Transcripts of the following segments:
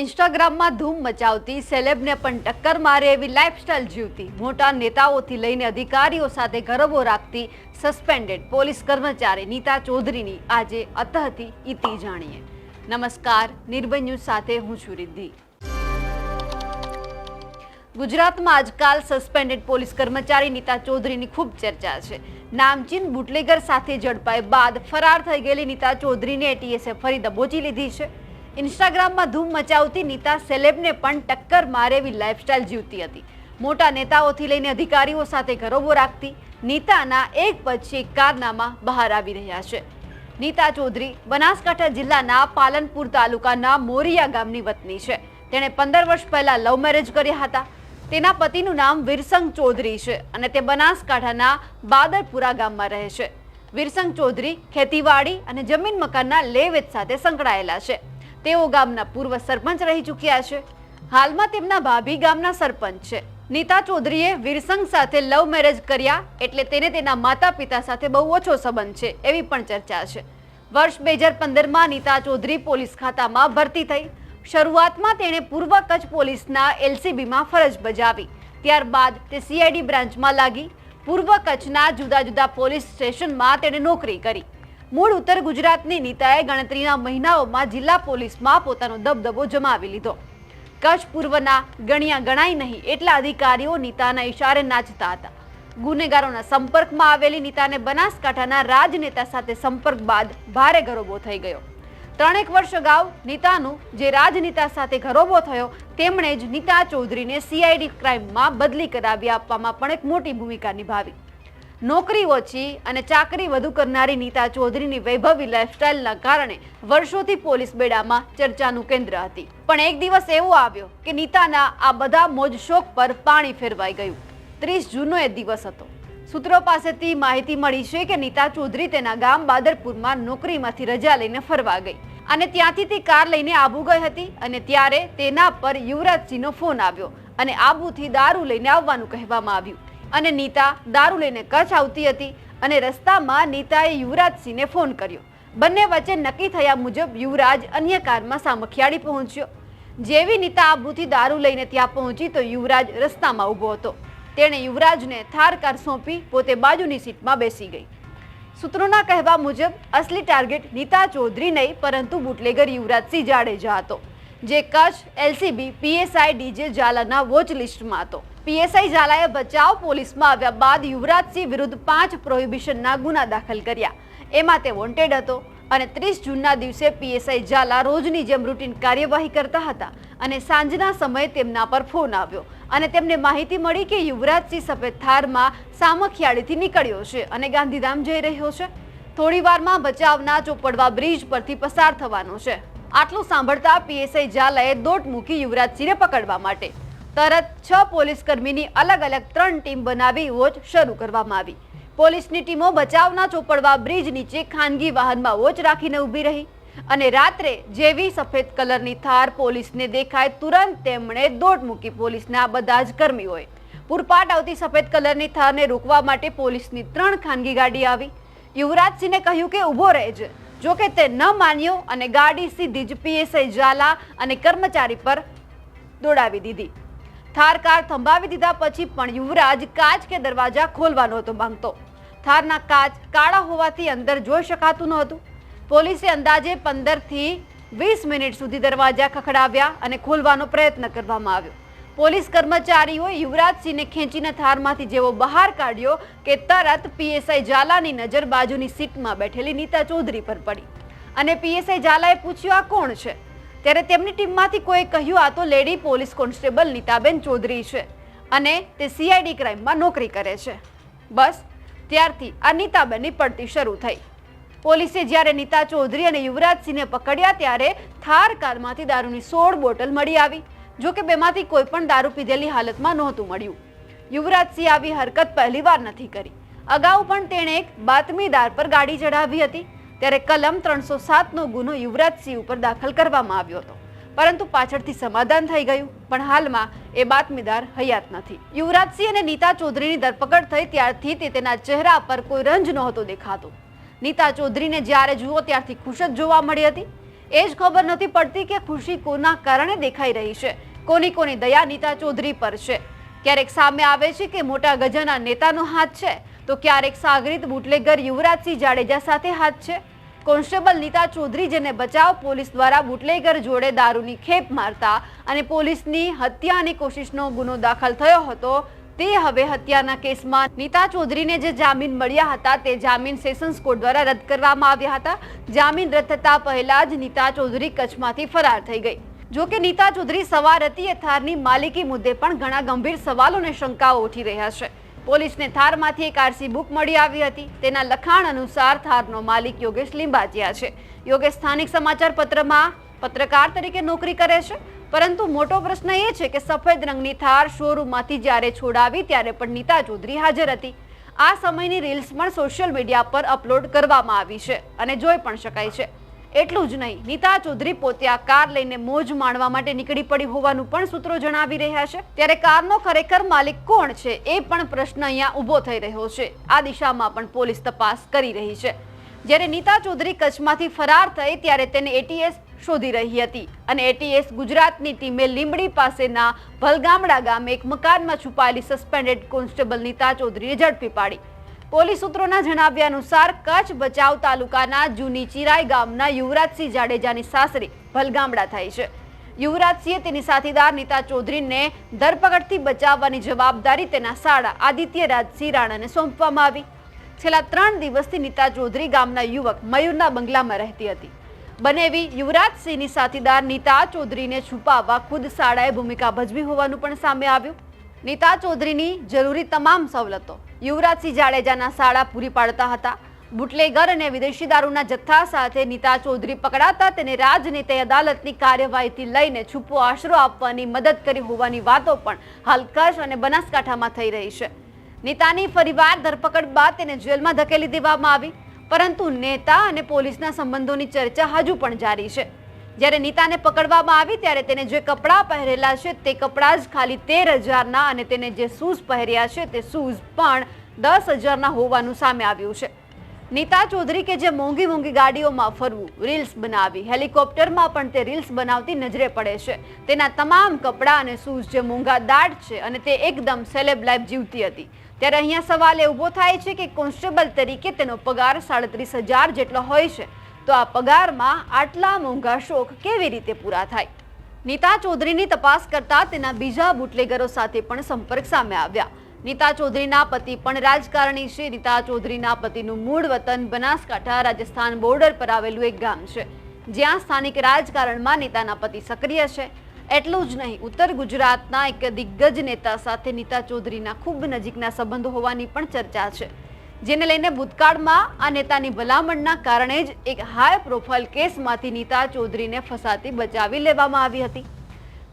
ઇન્સ્ટાગ્રામમાં ધૂમ મચાવતી સેલેબને પણ ટક્કર મારે એવી લાઇફસ્ટાઇલ જીવતી. મોટા નેતાઓથી લઈને અધિકારીઓ સાથે ગરબો રાખતી સસ્પેન્ડેડ પોલીસ કર્મચારી નીતા ચૌધરીની આજે અતહતી ઇતિ જાણીએ. નમસ્કાર, નિર્ભય ન્યૂઝ સાથે હું છું રિદ્ધિ. ગુજરાતમાં આજકાલ સસ્પેન્ડેડ પોલીસ કર્મચારી નીતા ચૌધરીની ખૂબ ચર્ચા છે. નામચીન બુટલેગર સાથે ઝડપાય બાદ ફરાર થઈ ગયેલી નીતા ચૌધરીને એટીએસએ ફરી દબોચી લીધી છે. ઇન્સ્ટાગ્રામમાં ધૂમ મચાવતી નીતા સેલેબને પણ ટક્કર મારે એવી લાઇફસ્ટાઇલ જીવતી હતી. મોટા નેતાઓથી લઈને અધિકારીઓ સાથે ગરોબો રાખતી નીતાના એક પછી એક કારનામા બહાર આવી રહ્યા છે. નીતા ચૌધરી બનાસકાંઠા જિલ્લાના પાલનપુર તાલુકાના મોરિયા ગામની વતની છે. તેણે પંદર વર્ષ પહેલા લવ મેરેજ કર્યા હતા. તેના પતિનું નામ વીરસંગ ચૌધરી છે અને તે બનાસકાંઠાના બાદરપુરા ગામમાં રહે છે. વીરસંગ ચૌધરી ખેતીવાડી અને જમીન મકાનના લે વેચ સાથે સંકળાયેલા છે. તેઓ ગામના પૂર્વ સરપંચ રહી ચૂક્યા છે. હાલમાં તેમના ભાભી ગામના સરપંચ છે. નીતા ચૌધરીએ વીરસંગ સાથે લવ મેરેજ કર્યા એટલે તેને તેના માતા પિતા સાથે બહુ ઓછો સંબંધ છે એવી પણ ચર્ચા છે. વર્ષ બે હજાર પંદરમાં નીતા ચૌધરી પોલીસ ખાતામાં ભરતી થઈ. શરૂઆતમાં તેણે પૂર્વ કચ્છ પોલીસના એલસીબીમાં ફરજ બજાવી. ત્યારબાદ તે સીઆઈડી બ્રાન્ચમાં લાગી. પૂર્વ કચ્છના જુદા જુદા પોલીસ સ્ટેશનમાં તેણે નોકરી કરી. મૂળ ઉત્તર ગુજરાતની નીતાએ ગણતરીના મહિનાઓમાં જિલ્લા પોલીસમાં પોતાનો દબદબો જમાવી લીધો. કચ્છ પૂર્વના ગણ્યા ગણાય નહીં એટલા અધિકારીઓ નીતાના ઇશારે નાચતા હતા. ગુનેગારોના સંપર્કમાં આવેલી નીતાને બનાસકાંઠાના રાજનેતા સાથે સંપર્ક બાદ ભારે ગરોબો થઈ ગયો. ત્રણેક વર્ષ અગાઉ નીતાનું જે રાજનેતા સાથે ગરોબો થયો, તેમણે જ નીતા ચૌધરીને સીઆઈડી ક્રાઇમમાં બદલી કરાવી આપવામાં પણ એક મોટી ભૂમિકા નિભાવી. નોકરી ઓછી અને ચાકરી વધુ કરનારી નીતા ચૌધરીની વૈભવી લાઇફસ્ટાઇલના કારણે વર્ષોથી પોલીસ બેડામાં ચર્ચાનું કેન્દ્ર હતી. પણ એક દિવસ એવો આવ્યો કે નીતાના આ બધા મોજ શોખ પર પાણી ફેરવાઈ ગયું. ત્રીસ જૂનનો એ દિવસ હતો. સૂત્રો પાસેથી માહિતી મળી છે કે નીતા ચૌધરી તેના ગામ બાદરપુરમાં નોકરીમાંથી રજા લઈને ફરવા ગઈ અને ત્યાંથી તે કાર લઈને આબુ ગઈ હતી અને ત્યારે તેના પર યુવરાજસિંહનો ફોન આવ્યો અને આબુથી દારૂ લઈને આવવાનું કહેવામાં આવ્યું. અને નીતા દારૂ લઈને કચ્છ આવતી હતી અને રસ્તામાં નીતાએ યુવરાજસિંહને ફોન કર્યો. બંને વચ્ચે નક્કી થયા મુજબ યુવરાજ અન્ય કારમાં સામખિયાળી પહોંચ્યો. જેવી નીતા આબુથી દારૂ લઈને ત્યાં પહોંચી તો યુવરાજ રસ્તામાં ઊભો હતો. તેણે યુવરાજને થાર કાર સોંપી પોતે બાજુની સીટમાં બેસી ગઈ. સૂત્રોના કહેવા મુજબ, અસલી ટાર્ગેટ નીતા ચૌધરી નહીં, પરંતુ બુટલેગર યુવરાજસિંહ જાડેજા હતો, જે કચ્છ, એલસીબી, પીએસઆઈ, ડીજે, ઝાલાના વોચ લિસ્ટમાં હતો. પીએસઆઈ ઝાલાએ બચાવ પોલીસમાં આવ્યા બાદ યુવરાજસિંહ વિરુદ્ધ પાંચ પ્રોહિબિશનના ગુના દાખલ કર્યા. એમાં તે વોન્ટેડ હતો અને ત્રીસ જૂનના દિવસે પીએસઆઈ ઝાલા રોજની જેમ રૂટીન કાર્યવાહી કરતા હતા અને સાંજના સમયે તેમના પર ફોન આવ્યો. અને તેમને માહિતી મળી કે યુવરાજસિંહ સફેદ થારમાં સામખિયાળીથી નીકળ્યો છે અને ગાંધીધામ જઈ રહ્યો છે. થોડીવારમાં બચાવના ચોપડવા બ્રિજ પરથી પસાર થવાનો છે. આટલું સાંભળતા પીએસઆઈ ઝાલાએ દોટ મૂકી યુવરાજસિંહને પકડવા માટે તરત છ પોલીસ કર્મીની અલગ અલગ ત્રણ ટીમ બનાવી વોચ શરૂ કરવામાં આવી. પોલીસની ટીમો બચાવના ચોપડવા બ્રિજ નીચે ખાનગી વાહનમાં વોચ રાખીને ઊભી રહી અને રાત્રે જેવી સફેદ કલરની થાર પોલીસને દેખાય તુરંત તેમણે દોટ મૂકી પોલીસના બધા જ કર્મીઓએ પૂરપાટ આવતી સફેદ કલરની થારને રોકવા માટે પોલીસની ત્રણ ખાનગી ગાડી આવી. યુવરાજસિંહને કહ્યું કે ઊભો રહેજે જો કે તે ન માન્યો અને ગાડી સીધી જ પીએસઆઈ ઝાલા અને કર્મચારી પર દોડાવી દીધી. થાર કાર થંભાવી દીધા પછી પણ યુવરાજ કાચ કે દરવાજા ખોલવાનો હતો માંગતો. થારના કાચ કાળા હોવાથી અંદર જોઈ શકાતું નહોતું પોલીસે અંદાજે પંદરથી વીસ મિનિટ સુધી દરવાજા ખખડાવ્યા અને ખોલવાનો પ્રયત્ન કરવામાં આવ્યો. પોલીસ કર્મચારીઓએ યુવરાજસિંહને ખેંચીને થારમાંથી જેવો બહાર કાઢ્યો કે તરત પીએસઆઈ ઝાલાની નજર બાજુની સીટમાં બેઠેલી નીતા ચૌધરી પર પડી. અને પીએસઆઈ ઝાલાએ પૂછ્યું, આ કોણ છે? ત્યારે તેમની ટીમમાંથી કોઈ કહ્યું, આ તો lady police constable Nitaben Chaudhary છે અને તે સીઆઈડી ક્રાઇમમાં નોકરી કરે છે. બસ, ત્યારથી આ નીતાબેનની પડતી શરૂ થઈ. પોલીસે જ્યારે નીતા ચૌધરી અને યુવરાજસિંહને પકડ્યા, ત્યારે થાર કારમાંથી દારૂની સોળ બોટલ મળી આવી જોકે બેમાંથી કોઈ પણ દારૂ પીધેલી હાલતમાં નહોતું મળ્યું. યુવરાજસિંહ આવી હરકત પહેલીવાર નથી કરી. અગાઉ પણ તેણે એક બાતમીદાર પર ગાડી ચડાવી હતી. ત્યારે કલમ ત્રણસો સાતનો ગુનો યુવરાજસિંહ ઉપર દાખલ કરવામાં આવ્યો હતો. પરંતુ પાછળથી સમાધાન થઈ ગયું, પણ હાલમાં એ બાતમીદાર હયાત નથી. યુવરાજસિંહ અને નીતા ચૌધરીની ધરપકડ થઈ ત્યારથી તે તેના ચહેરા પર કોઈ રંજ નહોતો દેખાતો. નીતા ચૌધરીને જ્યારે જુઓ ત્યારથી ખુશ જ જોવા મળી હતી. એ જ ખબર નથી પડતી કે ખુશી કોના કારણે દેખાઈ રહી છે. કોની કોની દયા નીતા ચૌધરી પર છે? ક્યારેક સામે આવે છે કે મોટા ગજાના નેતાનો હાથ છે? તો ક્યારેક સાગરીત બુટલેગર યુવરાજસિંહ જાડેજા સાથે હાથ છે? કોન્સ્ટેબલ નીતા ચૌધરી જેને બચાવ પોલીસ દ્વારા બુટલેગર જોડે દારૂની ખેપ મારતા અને પોલીસની હત્યાની કોશિશનો ગુનો દાખલ થયો હતો, તે હવે હત્યાના કેસમાં. નીતા ચૌધરીને જે જામીન મળ્યા હતા, તે જામીન સેશન્સ કોર્ટ દ્વારા રદ કરવામાં આવ્યા હતા. જામીન રદ થતા પહેલા જ નીતા ચૌધરી કચ્છમાંથી ફરાર થઈ ગઈ. જો કે નીતા ચૌધરી સવાર એ થારની માલિકી મુદ્દે પણ ઘણા ગંભીર સવાલો અને શંકાઓ ઉઠી રહ્યા છે. પોલીસને થારમાંથી એક આરસી બુક મળી આવી હતી. તેના લખાણ અનુસાર થારનો માલિક યોગેશ લિંબાચિયા છે. યોગેશ સ્થાનિક સમાચાર પત્રમાં પત્રકાર તરીકે નોકરી કરે છે. પરંતુ મોટો પ્રશ્ન એ છે કે સફેદ રંગની થાર શોરૂમમાંથી જ્યારે છોડાવી ત્યારે પણ નીતા ચૌધરી હાજર હતી. આ સમયની રીલ્સ પણ સોશિયલ મીડિયા પર અપલોડ કરવામાં આવી છે અને જોઈ પણ શકાય છે. એટલું જ નહીં, નીતા ચૌધરી પોતે આ કાર લઈને મોજ માણવા માટે નીકળી પડી હોવાનું પણ સૂત્રો જણાવી રહ્યા છે. ત્યારે કારનો ખરેખર માલિક કોણ છે એ પણ પ્રશ્ન અહીંયા ઊભો થઈ રહ્યો છે. આ દિશામાં પણ પોલીસ તપાસ કરી રહી છે. જ્યારે નીતા ચૌધરી કચ્છમાંથી ફરાર થઈ ત્યારે તેને એટીએસ શોધી રહી હતી અને એટીએસ ગુજરાતની ટીમે લીંબડી પાસેના ભલગામડા ગામે એક મકાનમાં છુપાયેલી સસ્પેન્ડેડ કોન્સ્ટેબલ નીતા ચૌધરીએ ઝડપી પાડી. પોલીસ સૂત્રોના જણાવ્યા અનુસાર કચ્છ બચાવ તાલુકાના જૂની ચિરાઈ ગામના યુવરાજસિંહ જાડેજાની સાસરી ભલગામડા થાય છે. યુવરાજસિંહે તેની સાથીદાર નીતા ચૌધરીને ધરપકડથી બચાવવાની જવાબદારી તેના સાળા આદિત્ય રાજસિંહ રાણાને સોંપવામાં આવી. છેલ્લા ત્રણ દિવસથી નીતા ચૌધરી ગામના યુવક મયુરના બંગલામાં રહેતી હતી. બનેવી યુવરાજસિંહની સાથીદાર નીતા ચૌધરીને છુપાવવા ખુદ શાળાએ ભૂમિકા ભજવી હોવાનું પણ સામે આવ્યું. નીતા ચૌધરીની જરૂરી તમામ સવલતો યુવરાજસિંહ જાડેજાના શાળા પૂરી પાડતા હતા. બુટલેગર અને વિદેશી દારૂના જથ્થા સાથે નીતા ચૌધરી પકડાતા તેને રાજનીતિ અદાલતની કાર્યવાહીથી લઈને છૂપો આશરો આપવાની મદદ કરી હોવાની વાતો પણ હલકશ અને બનાસકાંઠામાં થઈ રહી છે. નેતાની ફરીવાર ધરપકડ બાદ તેને જેલમાં ધકેલી દેવામાં આવી, પરંતુ નેતા અને પોલીસના સંબંધોની ચર્ચા હજુ પણ જારી છે. જ્યારે નીતાને પકડવામાં આવી, ત્યારે તેને જે કપડાં પહેરેલા છે, તે કપડાં જ ખાલી તેર હજારના અને તેને જે શૂઝ પહેર્યા છે, તે શૂઝ પણ દસ હજારના હોવાનું સામે આવ્યું છે. નીતા ચૌધરી કે જે મોંઘી મોંઘી ગાડીઓમાં ફરવું, રીલ્સ બનાવી હેલિકોપ્ટરમાં પણ તે રીલ્સ બનાવતી નજરે પડે છે. તેના તમામ કપડાં અને શૂઝ જે મોંઘા દાટ છે અને તે એકદમ સેલેબ લાઈફ જીવતી હતી. ત્યારે અહીંયા સવાલ એ ઊભો થાય છે કે કોન્સ્ટેબલ તરીકે તેનો પગાર સાડત્રીસ હજાર જેટલો હોય છે. તો આ પગારમાં આટલા મોંઘા શોખ કેવી રીતે પૂરા થાય? નીતા ચૌધરીની તપાસ કરતા તેના બીજા બુટલેગરો સાથે પણ સંપર્ક સામે આવ્યા. નીતા ચૌધરીના પતિ પણ રાજકારણી છે. નીતા ચૌધરીના પતિનું મૂળ વતન બનાસકાંઠા રાજસ્થાન બોર્ડર પર આવેલું એક ગામ છે. જ્યાં સ્થાનિક રાજકારણમાં નીતાના પતિ સક્રિય છે. એટલું જ નહીં, ઉત્તર ગુજરાતના એક દિગ્ગજ નેતા સાથે નીતા ચૌધરીના ખૂબ નજીકના સંબંધો હોવાની પણ ચર્ચા છે. જેને લઈને ભૂતકાળમાં આ નેતાની ભલામણના કારણે જ એક હાઈ પ્રોફાઇલ કેસમાંથી નીતા ચૌધરીને ફસાતી બચાવી લેવામાં આવી હતી.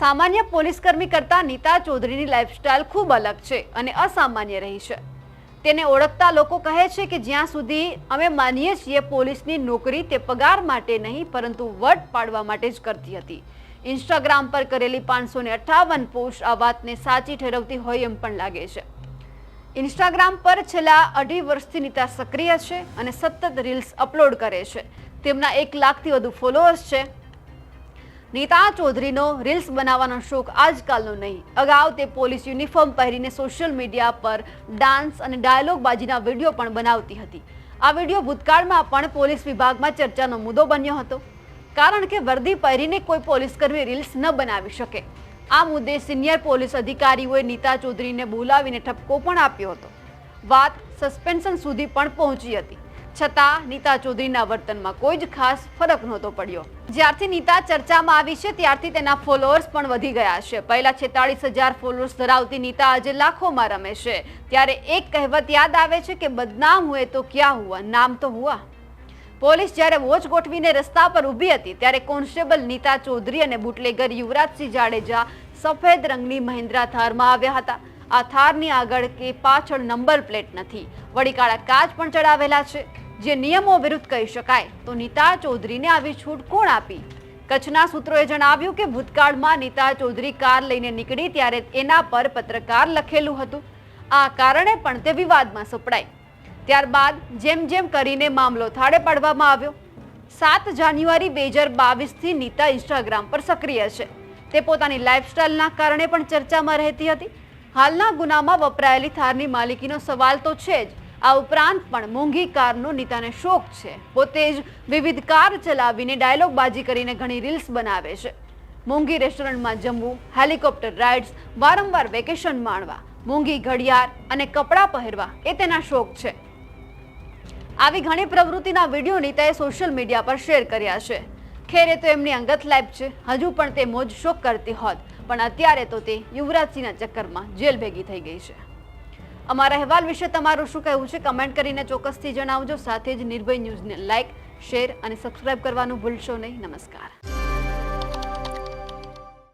સામાન્ય પોલીસકર્મી કરતાં નીતા ચૌધરીની લાઇફસ્ટાઇલ ખૂબ અલગ છે અને અસામાન્ય રહી છે. તેને ઓળખતા લોકો કહે છે કે જ્યાં સુધી અમે માનીએ છીએ પોલીસની નોકરી તે પગાર માટે નહીં, પરંતુ વટ પાડવા માટે જ કરતી હતી. ઇન્સ્ટાગ્રામ પર કરેલી પાંચસો ને અઠાવન પોસ્ટ આ વાતને સાચી ઠેરવતી હોય એમ પણ લાગે છે. ઇન્સ્ટાગ્રામ પર છેલ્લા અઢી વર્ષથી નીતા સક્રિય છે અને સતત રીલ્સ અપલોડ કરે છે. તેમના એક લાખથી વધુ ફોલોઅર્સ છે. નીતા ચૌધરીનો રીલ્સ બનાવવાનો શોખ આજકાલનો નહીં. અગાઉ તે પોલીસ યુનિફોર્મ પહેરીને સોશિયલ મીડિયા પર ડાન્સ અને ડાયલોગબાજીના વીડિયો પણ બનાવતી હતી. આ વીડિયો ભૂતકાળમાં પણ પોલીસ વિભાગમાં ચર્ચાનો મુદ્દો બન્યો હતો. કારણ કે વર્દી પહેરીને કોઈ પોલીસકર્મી રીલ્સ ન બનાવી શકે. આ મુદ્દે સિનિયર પોલીસ અધિકારીઓએ નીતા ચૌધરીને બોલાવીને ઠપકો પણ આપ્યો હતો. વાત સસ્પેન્શન સુધી પણ પહોંચી હતી. છતાં નીતા ચૌધરીના વર્તનમાં કોઈ જ ખાસ ફરક નહોતો પડ્યો. જ્યારથી નીતા ચર્ચામાં આવી છે, ત્યારથી તેના ફોલોઅર્સ પણ વધી ગયા છે. પહેલા છેતાળીસ હજાર ફોલોઅર્સ ધરાવતી નીતા આજે લાખોમાં રમે છે. ત્યારે એક કહેવત યાદ આવે છે કે, બદનામ હોય તો ક્યાં હુઆ? નામ તો હુઆ. પોલીસ જ્યારે વોચ ગોઠવીને રસ્તા પર ઊભી હતી, ત્યારે કોન્સ્ટેબલ નીતા ચૌધરી અને બુટલેગર યુવરાજસિંહ જાડેજા સફેદ રંગની મહિન્દ્રા થારમાં આવ્યા હતા. આ થારની આગળ કે પાછળ નંબર પ્લેટ નથી. વળી કાળા કાચ પણ ચડાવેલા છે. જે નિયમો વિરુદ્ધ કહી શકાય, તો નીતા ચૌધરીને આવી છૂટ કોણ આપી? કચ્છના સૂત્રોએ જણાવ્યું કે ભૂતકાળમાં નીતા ચૌધરી કાર લઈને નીકળી ત્યારે એના પર પત્રકાર લખેલું હતું. આ કારણે પણ તે વિવાદમાં સપડાઈ. ત્યારબાદ જેમ જેમ કરીને મામલો થાળે પાડવામાં આવ્યો. સાત જાન્યુઆરી બે હજાર બાવીસથી નીતા ઇન્સ્ટાગ્રામ પર સક્રિય છે. તે પોતાની લાઇફસ્ટાઇલના કારણે પણ ચર્ચામાં રહેતી હતી. હાલના ગુનામાં વપરાયેલી થારની માલિકીનો સવાલ તો છે જ. આ ઉપરાંત પણ મોંઘી કારનો નીતાને શોખ છે. પોતે જ વિવિધ કાર ચલાવીને ડાયલોગબાજી કરીને ઘણી રીલ્સ બનાવે છે. મોંઘી રેસ્ટોરન્ટમાં જમવું, હેલિકોપ્ટર રાઇડ્સ, વારંવાર વેકેશન માણવા, મોંઘી ઘડિયાળ અને કપડાં પહેરવા એ તેના શોખ છે. આવી ઘણી પ્રવૃત્તિના વીડિયો નીતાએ સોશિયલ મીડિયા પર શેર કર્યા છે. ખેરે તો એમની અંગત લાઈફ છે. હજુ પણ તે મોજ શોખ કરતી હોત. પણ અત્યારે તો તે યુવરાજસિંહના ચક્કરમાં જેલ ભેગી થઈ ગઈ છે. અમારા અહેવાલ વિશે તમારું શું કહેવું છે? કમેન્ટ કરીને ચોક્કસથી જણાવજો. સાથે જ નિર્ભય ન્યૂઝને લાઇક શેર અને સબસ્ક્રાઇબ કરવાનું ભૂલશો નહીં. નમસ્કાર.